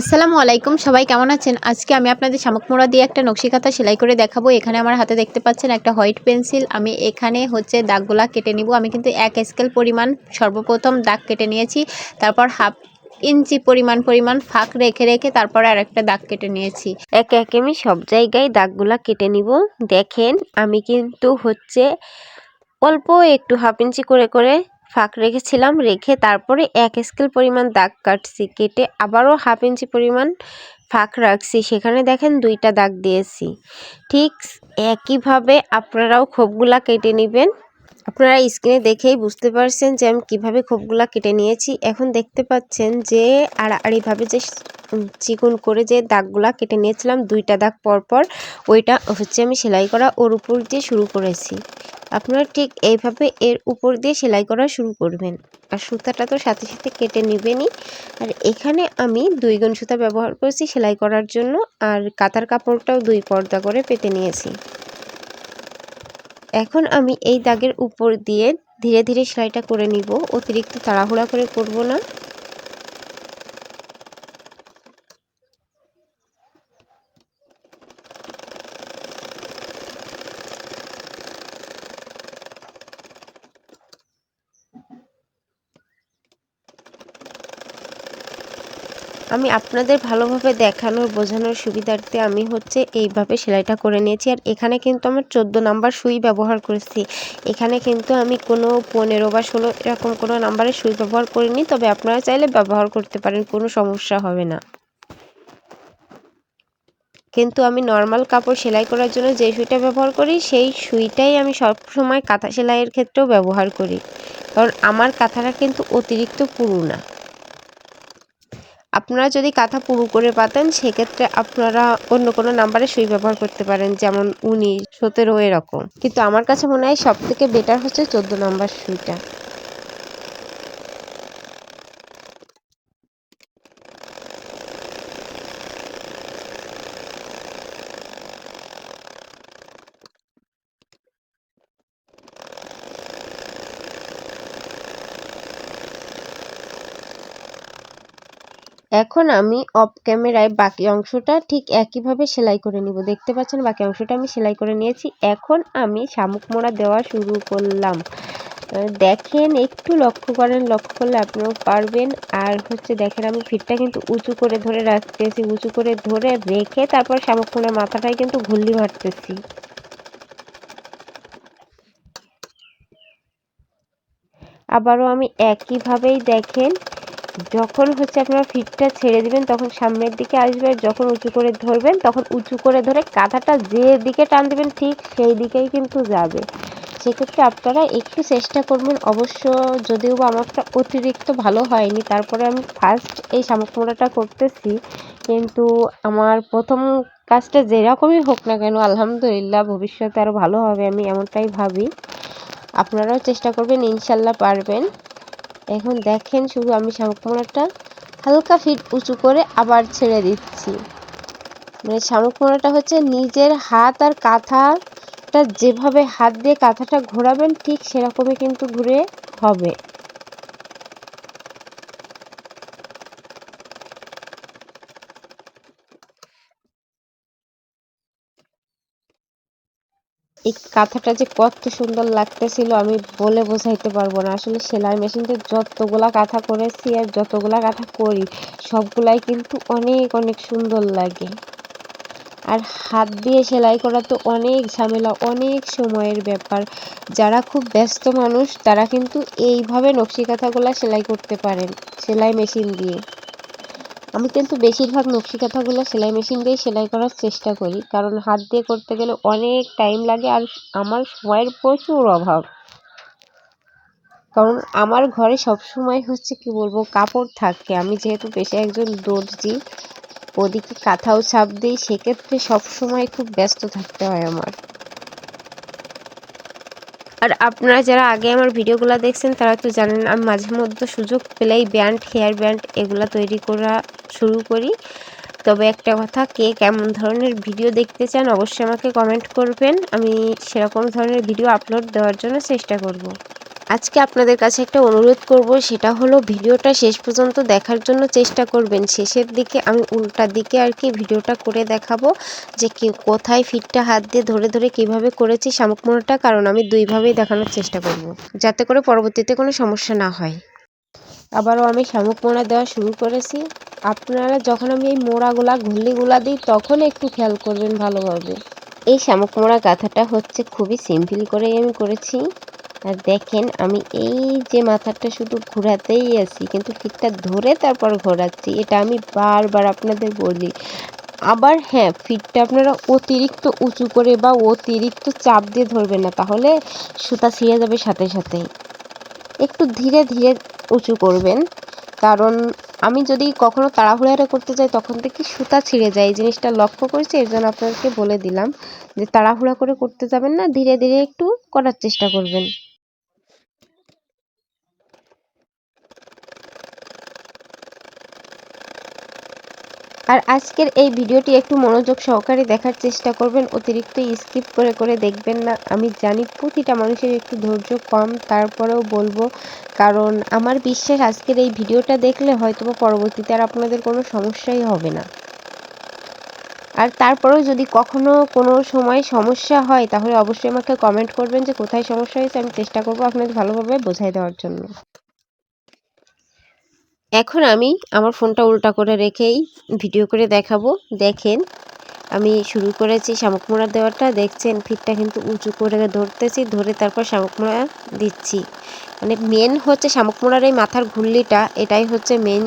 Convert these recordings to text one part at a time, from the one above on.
আসসালামু আলাইকুম, সবাই কেমন আছেন? আজকে আমি আপনাদের শামুক মোড়া দিয়ে একটা নকশি কাঁথা সেলাই করে দেখাবো। এখানে আমার হাতে দেখতে পাচ্ছেন একটা হোয়াইট পেন্সিল। আমি এখানে হচ্ছে দাগগুলা কেটে নিব। আমি কিন্তু এক স্কেল পরিমাণ সর্বপ্রথম দাগ কেটে নিয়েছি। তারপর হাফ ইঞ্চি পরিমাণ পরিমাণ ফাঁক রেখে রেখে তারপর আর একটা দাগ কেটে নিয়েছি। একে একে আমি সব জায়গায় দাগগুলা কেটে নিব। দেখেন, আমি কিন্তু হচ্ছে অল্প একটু হাফ ইঞ্চি করে করে ফাঁক রেখেছিলাম, রেখে তারপরে এক স্কেল পরিমাণ দাগ কাটছি, কেটে আবারও হাফ ইঞ্চি পরিমাণ ফাঁক রাখছি। সেখানে দেখেন দুইটা দাগ দিয়েছি। ঠিক একইভাবে আপনারাও খোপগুলা কেটে নেবেন। আপনারা স্ক্রিনে দেখেই বুঝতে পারছেন যে আমি কীভাবে খোপগুলা কেটে নিয়েছি। এখন দেখতে পাচ্ছেন যে আড়াআড়িভাবে যে চিকন করে যে দাগগুলা কেটে নিয়েছিলাম, দুইটা দাগ পরপর, ওইটা হচ্ছে আমি সেলাই করা ওর উপর দিয়ে শুরু করেছি। আপনারা ঠিক এইভাবে এর উপর দিয়ে সেলাই করা শুরু করবেন। আর সুতাটা তো সাথে সাথে কেটে নেবেনই। আর এখানে আমি দুই গুণ সুতা ব্যবহার করেছি সেলাই করার জন্য। আর কাতার কাপড়টাও দুই পর্দা করে পেতে নিয়েছি। এখন আমি এই দাগের উপর দিয়ে ধীরে ধীরে সেলাইটা করে নিব। অতিরিক্ত তাড়াহুড়া করে করব না। আমি আপনাদের ভালোভাবে দেখানোর বোঝানোর সুবিধার্থে আমি হচ্ছে এইভাবে সেলাইটা করে নিয়েছি। আর এখানে কিন্তু আমার চোদ্দ নাম্বার সুই ব্যবহার করেছি। এখানে কিন্তু আমি কোনো পনেরো বা ষোলো এরকম কোনো নাম্বারের সুই ব্যবহার করিনি, তবে আপনারা চাইলে ব্যবহার করতে পারেন, কোনো সমস্যা হবে না। কিন্তু আমি নর্মাল কাপড় সেলাই করার জন্য যে সুইটা ব্যবহার করি, সেই সুইটাই আমি সব সময় কাঁথা সেলাইয়ের ক্ষেত্রেও ব্যবহার করি। কারণ আমার কাঁথাটা কিন্তু অতিরিক্ত পুরু না আপনারা যদি কাঁথা পুরু করে পাতেন সেক্ষেত্রে আপনারা অন্য কোনো নাম্বারে সুই ব্যবহার করতে পারেন, যেমন উনিশ, সতেরো, এরকম। কিন্তু আমার কাছে মনে হয় সব থেকে বেটার হচ্ছে চোদ্দ নাম্বার সুইটা। এখন আমি অফ ক্যামেরায় বাকি অংশটা ঠিক একইভাবে সেলাই করে নিব। দেখতে পাচ্ছেন, বাকি অংশটা আমি সেলাই করে নিয়েছি। এখন আমি শামুক মোড়া দেওয়া শুরু করলাম। দেখেন, একটু লক্ষ্য করেন, লক্ষ্য করলে আপনিও পারবেন। আর হচ্ছে, দেখেন, আমি ফিটটা কিন্তু উঁচু করে ধরে রাখতেছি, উঁচু করে ধরে রেখে তারপর শামুক মোড়ার মাথাটাই কিন্তু ঘুল্লি মারতেছি। আবারও আমি একইভাবেই দেখেন যখন হচ্ছে আপনারা ফিটটা ছেড়ে দিবেন, তখন সামনের দিকে আসবে যখন উঁচু করে ধরবেন, তখন উঁচু করে ধরে কাঁথাটা যে দিকে টান দিবেন, ঠিক সেই দিকেই কিন্তু যাবে। সেক্ষেত্রে আপনারা একটু চেষ্টা করবেন, অবশ্য যদিও বা আমারটা অতিরিক্ত ভালো হয়নি, তারপরে আমি ফার্স্ট এই শামুক মোড়াটা করতেছি। কিন্তু আমার প্রথম কাজটা যেরকমই হোক না কেন, আলহামদুলিল্লাহ ভবিষ্যতে আরও ভালো হবে আমি এমনটাই ভাবি। আপনারাও চেষ্টা করবেন, ইনশাল্লাহ পারবেন। এখন দেখেন শুধু আমি শামুক মোড়াটা হালকা ফিট উঁচু করে আবার ছেড়ে দিচ্ছি। মানে শামুক মোড়াটা হচ্ছে নিজের হাত আর কাঁথাটা যেভাবে হাত দিয়ে কাঁথাটা ঘোরাবেন ঠিক সেরকমই কিন্তু ঘুরে হবে। এই কাঁথাটা যে কত সুন্দর লাগতেছিল, আমি বলে বোঝাইতে পারব না। আসলে সেলাই মেশিনতে যতগুলা কাঁথা করেছি আর যতগুলা কাঁথা করি, সবগুলাই কিন্তু অনেক অনেক সুন্দর লাগে। আর হাত দিয়ে সেলাই করা তো অনেক ঝামেলা, অনেক সময়ের ব্যাপার। যারা খুব ব্যস্ত মানুষ, তারা কিন্তু এইভাবে নকশি কাঁথাগুলা সেলাই করতে পারেন, সেলাই মেশিন দিয়ে। আমি কিন্তু বেশিরভাগ নকশি কাঁথাগুলো সেলাই মেশিন দিয়ে সেলাই করার চেষ্টা করি। কারণ হাত দিয়ে করতে গেলে অনেক টাইম লাগে আর আমার সময়ের প্রচুর অভাব। কারণ আমার ঘরে সব সময় হচ্ছে কি বলব, কাপড় থাকে। আমি যেহেতু পেশায় একজন দর্জি, ওদিকে কাঁথাও ছাপ দিই, সেক্ষেত্রে সব সময় খুব ব্যস্ত থাকতে হয় আমার। আর আপনারা যারা আগে আমার ভিডিওগুলো দেখছেন, তারা তো জানেন আমি মাঝে মধ্যে সুযোগ পেলেই ব্যান্ড, হেয়ার ব্যান্ড এগুলো তৈরি করা শুরু করি। তবে একটা কথা, কে কেমন ধরনের ভিডিও দেখতে চান অবশ্যই আমাকে কমেন্ট করবেন। আমি সেরকম ধরনের ভিডিও আপলোড দেওয়ার জন্য চেষ্টা করব। আজকে আপনাদের কাছে একটা অনুরোধ করব, সেটা হলো ভিডিওটা শেষ পর্যন্ত দেখার জন্য চেষ্টা করবেন। শেষের দিকে আমি উল্টা দিকে আর কি ভিডিওটা করে দেখাবো যে কি কোথায় ফিটটা হাত দিয়ে ধরে ধরে কীভাবে করেছি শামুক মোড়াটা কারণ আমি দুইভাবেই দেখানোর চেষ্টা করব, যাতে করে পরবর্তীতে কোনো সমস্যা না হয়। আবারও আমি শামুক মোড়া দেওয়া শুরু করেছি। আপনারা যখন আমি এই মোড়াগুলা ঘুল্লিগুলা দিই, তখন একটু খেয়াল করবেন ভালোভাবে। এই শামুক মোড়া গাথাটা হচ্ছে খুবই সিম্পল করেই আমি করেছি। আর দেখেন, আমি এই যে মাথাটা শুধু ঘোরাতেই আছি, কিন্তু ফিটটা ধরে তারপর ঘোরাচ্ছি। এটা আমি বারবার আপনাদের বলি। আবার হ্যাঁ ফিটটা আপনারা অতিরিক্ত উঁচু করে বা অতিরিক্ত চাপ দিয়ে ধরবেন না, তাহলে সুতা ছিঁড়ে যাবে সাথে সাথেই একটু ধীরে ধীরে উঁচু করবেন, কারণ আমি যদি কখনো তাড়াহুড়াটা করতে যাই, তখন থেকে সুতা ছিঁড়ে যায়। এই জিনিসটা লক্ষ্য করেছি, এর জন্য আপনাদেরকে বলে দিলাম যে তাড়াহুড়া করে করতে যাবেন না, ধীরে ধীরে একটু করার চেষ্টা করবেন। আর আজকের এই ভিডিওটি একটু মনোযোগ সহকারে দেখার চেষ্টা করবেন, অতিরিক্ত স্কিপ করে করে দেখবেন না। আমি জানি প্রতিটা মানুষের একটু ধৈর্য কম, তারপরেও বলব, কারণ আমার বিশ্বাস আজকের এই ভিডিওটা দেখলে হয়তো পরবর্তীতে আর আপনাদের কোনো সমস্যাই হবে না। আর তারপরেও যদি কখনো কোনো সময় সমস্যা হয়, তাহলে অবশ্যই আমাকে কমেন্ট করবেন যে কোথায় সমস্যা হয়েছে, আমি চেষ্টা করব আপনাদের ভালোভাবে বোঝাই দেওয়ার জন্য। এখন আমি আমার ফোনটা উল্টা করে রেখেই ভিডিও করে দেখাবো। দেখেন, আমি শুরু করেছি শামুক মোড়া দেওয়াটা। দেখছেন, ফিটটা কিন্তু উঁচু করে ধরতেছি, ধরে তারপর শামুক মোড়া দিচ্ছি। মানে মেন হচ্ছে শামুক মোড়ার এই মাথার ঘুরলিটা এটাই হচ্ছে মেন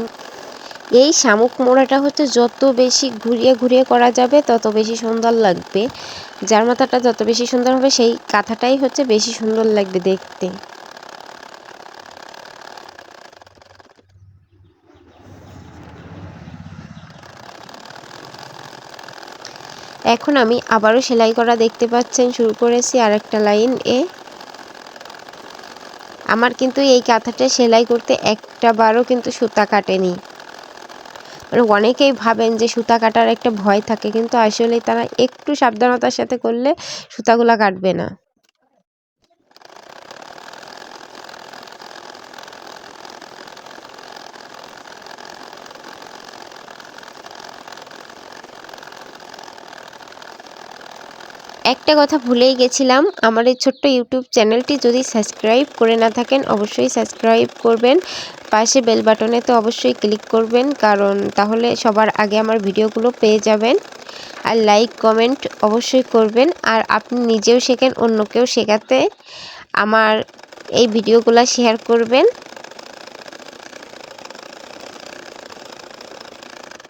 এই শামুক মোড়াটা হচ্ছে যত বেশি ঘুরিয়ে ঘুরিয়ে করা যাবে, তত বেশি সুন্দর লাগবে। যার মাথাটা যত বেশি সুন্দর হবে, সেই কাঁথাটাই হচ্ছে বেশি সুন্দর লাগবে দেখতে। এখন আমি আবারও সেলাই করা দেখতে পাচ্ছেন, শুরু করেছি আর একটা লাইন এ। আমার কিন্তু এই কাঁথাটা সেলাই করতে একটা বারও কিন্তু সুতা কাটেনি। মানে অনেকেই ভাবেন যে সুতা কাটার একটা ভয় থাকে, কিন্তু আসলে তারা একটু সাবধানতার সাথে করলে সুতাগুলা কাটবে না। একটা কথা ভুলেই গেছিলাম, আমার এই ছোট্ট ইউটিউব চ্যানেলটি যদি সাবস্ক্রাইব করে না থাকেন, অবশ্যই সাবস্ক্রাইব করবেন। পাশে বেল বাটনে তো অবশ্যই ক্লিক করবেন, কারণ তাহলে সবার আগে আমার ভিডিওগুলো পেয়ে যাবেন। আর লাইক কমেন্ট অবশ্যই করবেন, আর আপনি নিজেও শেখেন, অন্যকেও শেখাতে। আমার এই ভিডিওগুলো শেয়ার করবেন।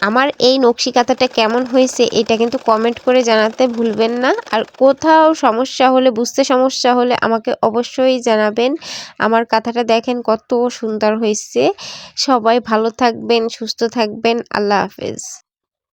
আমার এই নকশি কাঁথাটা কেমন হয়েছে এটা কিন্তু কমেন্ট করে জানাতে ভুলবেন না। আর কোথাও সমস্যা হলে, বুঝতে সমস্যা হলে আমাকে অবশ্যই জানাবেন। আমার কাঁথাটা দেখেন কত সুন্দর হয়েছে। সবাই ভালো থাকবেন, সুস্থ থাকবেন। আল্লাহ হাফেজ।